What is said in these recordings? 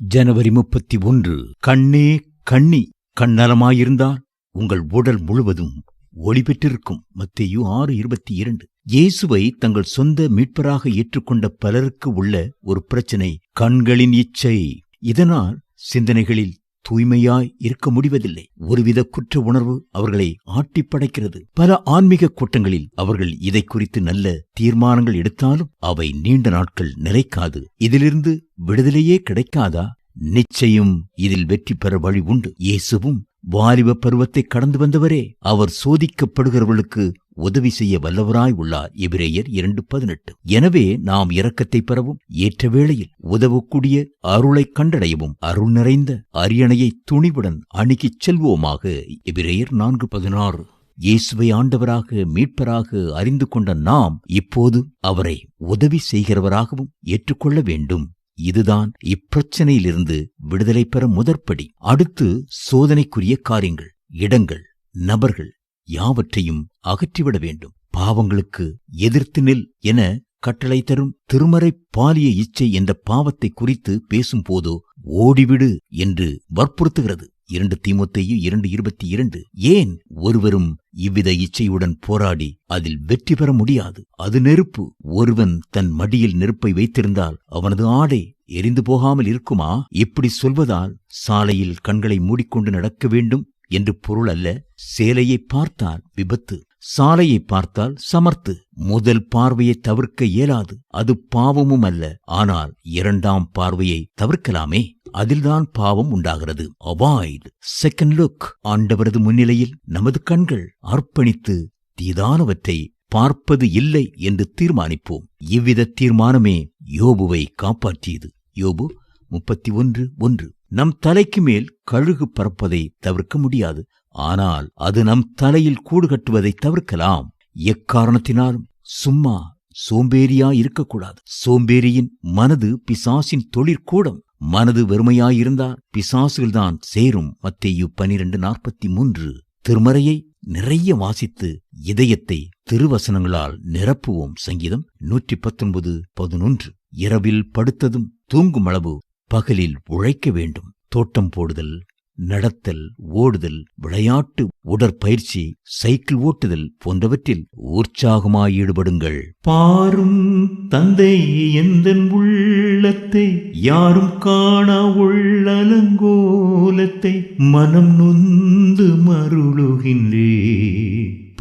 ஜனவரி முப்பத்தி ஒன்று கண்ணே கண்ணி கண்ணலமாயிருந்தால் உங்கள் உடல் முழுவதும் ஒளி பெற்றிருக்கும் மத்தேயு ஆறு இருபத்தி இரண்டு இயேசுவை தங்கள் சொந்த மீட்பராக ஏற்றுக்கொண்ட பலருக்கு உள்ள ஒரு பிரச்சனை கண்களின் இச்சை. இதனால் சிந்தனைகளில் தூய்மையாய் இருக்க முடிவதில்லை. ஒருவித குற்ற உணர்வு அவர்களை ஆட்டிப்படைக்கிறது. பல ஆன்மீக கூட்டங்களில் அவர்கள் இதை குறித்து நல்ல தீர்மானங்கள் எடுத்தாலும் அவை நீண்ட நாட்கள் நிலைக்காது. இதிலிருந்து விடுதலையே கிடைக்காதா? நிச்சயம் இதில் வெற்றி பெற வழி உண்டு. இயேசுவும் வாலிப பருவத்தை கடந்து வந்தவரே. அவர் சோதிக்கப்படுகிறவர்களுக்கு உதவி செய்ய வல்லவராய் உள்ளார். எபிரேயர் இரண்டு பதினெட்டு. எனவே நாம் இரக்கத்தை பெறவும் ஏற்ற வேளையில் உதவக்கூடிய அருளை கண்டடையவும் அருள் நிறைந்த அரியணையை துணிவுடன் அணுகிச் செல்வோமாக. எபிரேயர் நான்கு பதினாறு. இயேசுவை ஆண்டவராக மீட்பராக அறிந்து கொண்ட நாம் இப்போது அவரை உதவி செய்கிறவராகவும் ஏற்றுக்கொள்ள வேண்டும். இதுதான் இப்பிரச்சனையிலிருந்து விடுதலை பெற முதற்படி. அடுத்து சோதனைக்குரிய காரியங்கள் இடங்கள் நபர்கள் யாவற்றையும் அகற்றிவிட வேண்டும். பாவங்களுக்கு எதிர்த்து நில் என கட்டளை தரும் திருமறை பாலிய இச்சை என்ற பாவத்தை குறித்து பேசும்போதோ ஓடிவிடு என்று வற்புறுத்துகிறது. இரண்டு தீமுத்தையும் இரண்டு இருபத்தி இரண்டு. ஏன் ஒருவரும் இவ்வித இச்சையுடன் போராடி அதில் வெற்றி பெற முடியாது? அது நெருப்பு. ஒருவன் தன் மடியில் நெருப்பை வைத்திருந்தால் அவனது ஆடை எரிந்து போகாமல் இருக்குமா? இப்படி சொல்வதால் சாலையில் கண்களை மூடிக்கொண்டு நடக்க வேண்டும். என்று பொருள் அல்ல சேலையை பார்த்தால் விபத்து சாலையை பார்த்தால் சமர்த்து. முதல் பார்வையை தவிர்க்க இயலாது அது பாவமும் அல்ல. ஆனால் இரண்டாம் பார்வையை தவிர்க்கலாமே அதில்தான் பாவம் உண்டாகிறது. அவாய்ட் செகண்ட் லுக் ஆண்டவரது முன்னிலையில் நமது கண்கள் அர்ப்பணித்து தீதானவற்றை பார்ப்பது இல்லை என்று தீர்மானிப்போம். இவ்வித தீர்மானமே யோபுவை காப்பாற்றியது. யோபு முப்பத்தி ஒன்று ஒன்று. நம் தலைக்கு மேல் கழுகு பறப்பதை தவிர்க்க முடியாது. ஆனால் அது நம் தலையில் கூடு கட்டுவதை தவிர்க்கலாம். எக்காரணத்தினாலும் சும்மா சோம்பேறியா இருக்கக்கூடாது சோம்பேறியின் மனது பிசாசின் தொழிற்கூடம். மனது வெறுமையாயிருந்தால் பிசாசுகள்தான் சேரும். மத்தேயு பனிரெண்டு நாற்பத்தி மூன்று. திருமறையை நிறைய வாசித்து இதயத்தை திருவசனங்களால் நிரப்புவோம். சங்கீதம் நூற்றி பத்தொன்பது பதினொன்று. இரவில் படுத்ததும் தூங்கும் அளவு பகலில் உழைக்க வேண்டும். தோட்டம் போடுதல் நடத்தல் ஓடுதல் விளையாட்டு உடற்பயிற்சி சைக்கிள் ஓட்டுதல் போன்றவற்றில் உற்சாகமாய் ஈடுபடுங்கள். பாரும் தந்தை எந்த உள்ளத்தை யாரும் காணா உள்ளலங்கோலத்தை மனம் நொந்து மருளுகின்றே.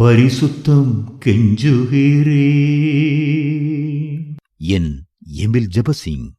பரிசுத்தம் கெஞ்சுகிறே. என் எமில் ஜெபசிங்.